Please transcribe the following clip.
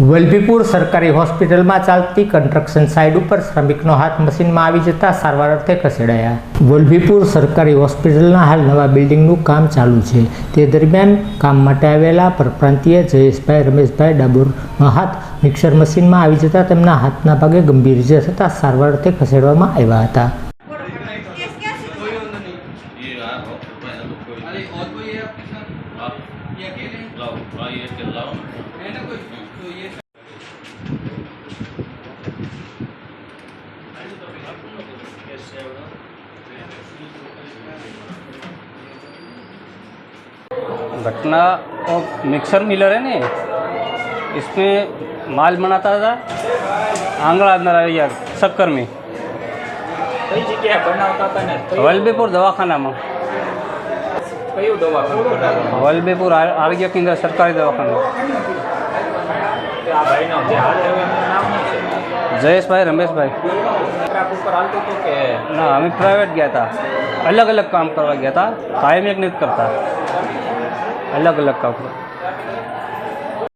વલભીપુર સરકારી હોસ્પિટલમાં ચાલતી કન્સ્ટ્રક્શન સાઇટ ઉપર શ્રમિકનો હાથ મશીનમાં આવી જતા સારવાર અર્થે ખસેડાયા વલભીપુર સરકારી હોસ્પિટલના હાલ નવા બિલ્ડિંગનું કામ ચાલુ છે તે દરમિયાન કામ માટે આવેલા પરપ્રાંતીય જયેશભાઈ રમેશભાઈ ડાબોરનો હાથ મિક્સર મશીનમાં આવી જતા તેમના હાથના ભાગે ગંભીર ઇજા થતાં સારવાર અર્થે ખસેડવામાં આવ્યા હતા ये आ भाई अब कोई अरे और कोई है आपके साथ आप ये अकेले हैं? लाओ हाँ ये के लाओ है ना कोई तो ये घटना वो मिक्सर मिलर है ना इसमें माल बनाता था आंगड़ा अंदर यार शक्कर में કઈ જગ્યાએ બનાવતા હતા ને કયું- વલભીપુર દવાખાનામાં કયું દવાખાનું બનાવવાનું વલભીપુર આર- આરોગ્ય કેન્દ્ર સરકારી દવાખાના આ ભાઈનો જે હાલ જયેશભાઈ, રમેશભાઈ. ના, અમે પ્રાઇવેટ ગયા હતા અલગ અલગ કામ કરવા ગયા હતા કાયમ એક નથી કરતા. અલગ અલગ કામ કરવા.